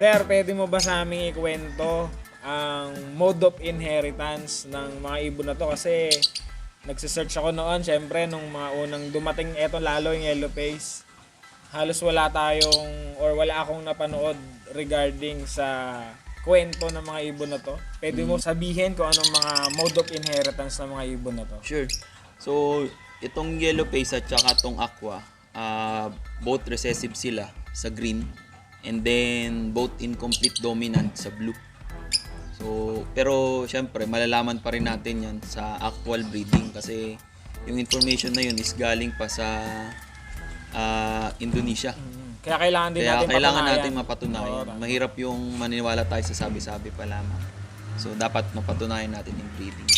Sir, pwede mo ba sa aming ikwento ang mode of inheritance ng mga ibon na to? Kasi nagsisearch ako noon, syempre, nung mga unang dumating, eto lalo yung yellow face. Halos wala tayong, or wala akong napanood regarding sa kwento ng mga ibon na to. Pwede mo sabihin kung anong mga mode of inheritance ng mga ibon na to. Sure. So, itong yellow face at saka itong aqua, ah, both recessive sila sa green and then both incomplete dominant sa blue. So, pero syempre malalaman pa rin natin 'yan sa actual breeding kasi yung information na yun is galing pa sa ah, Indonesia. Kaya kailangan din Kaya natin kailangan patunayan. natin mapatunayan. Oo, Mahirap yung maniniwala tayo sa sabi-sabi pa lamang. So, dapat mapatunayan natin yung breeding.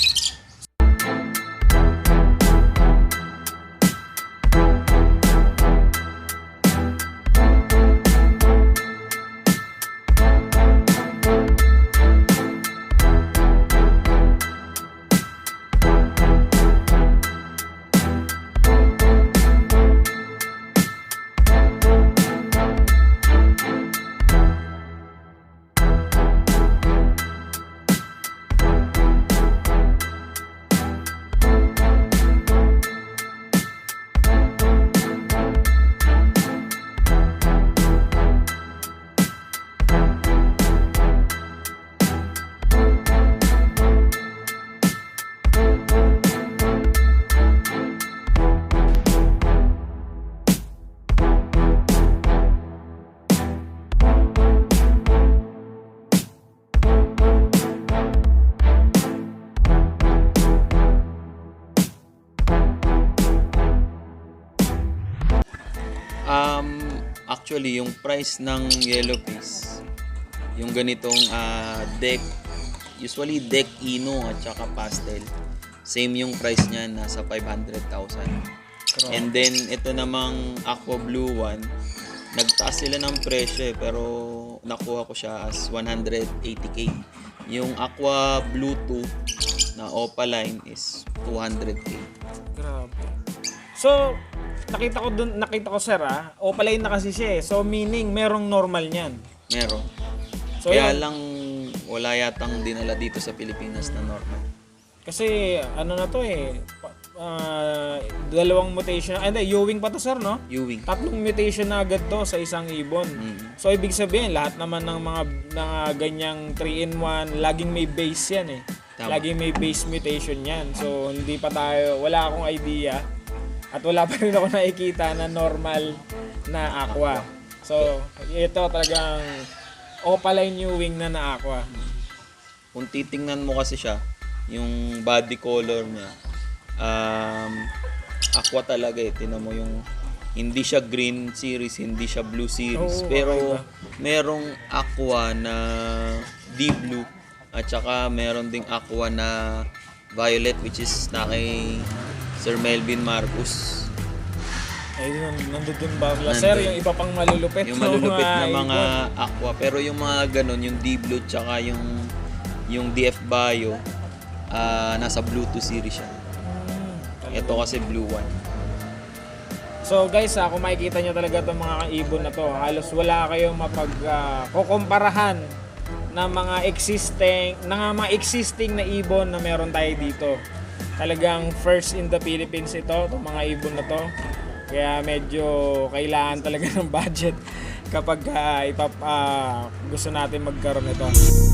Actually, yung price ng yellow piece, yung ganitong ah, deck, usually deck ino at saka pastel, same yung price niya, nasa 500,000. And then, ito namang aqua blue one, nagtaas sila ng presyo eh, pero nakuha ko siya as 180k. Yung aqua blue 2 na opaline is 200k. Grabe. So, nakita ko dun, nakita ko sir ah, opaline na kasi siya eh. So, meaning merong normal niyan. Meron. So, Kaya yun. lang wala yatang dinala dito sa Pilipinas na normal. Kasi ano na to eh, pa- ah, dalawang mutation. Ay, hindi, Ewing pa to sir, no? Ewing. Tatlong mutation na agad to sa isang ibon. Mm. So, ibig sabihin, lahat naman ng mga, mga ganyang 3-in-1, laging may base yan eh. Tama. Laging may base mutation yan. So, hindi pa tayo, wala akong idea. At wala pa rin ako nakikita na normal na aqua. So, ito talagang opaline new wing na na aqua. Kung titingnan mo kasi siya, yung body color niya, um, aqua talaga eh. Tinan mo yung hindi siya green series, hindi siya blue series. Oo, pero okay merong aqua na deep blue at saka meron ding aqua na violet which is na kay Sir Melvin Marcos. Ay, nandun dun ba? Nandun. Sir, yung iba pang malulupit. yung malulupit na ibon. mga aqua pero yung mga ganun yung deep blue tsaka yung yung DF Bio ah, nasa blue 2 series siya Hmm, ito kasi blue 1 So guys, ah, kung makikita nyo talaga itong mga ibon na to, halos wala kayong mapag ah, kukumparahan ng mga existing ng mga existing na ibon na meron tayo dito. Talagang first in the Philippines ito, itong mga ibon na to. Kaya medyo kailangan talaga ng budget kapag ah, ipap, ah, gusto natin magkaroon ito.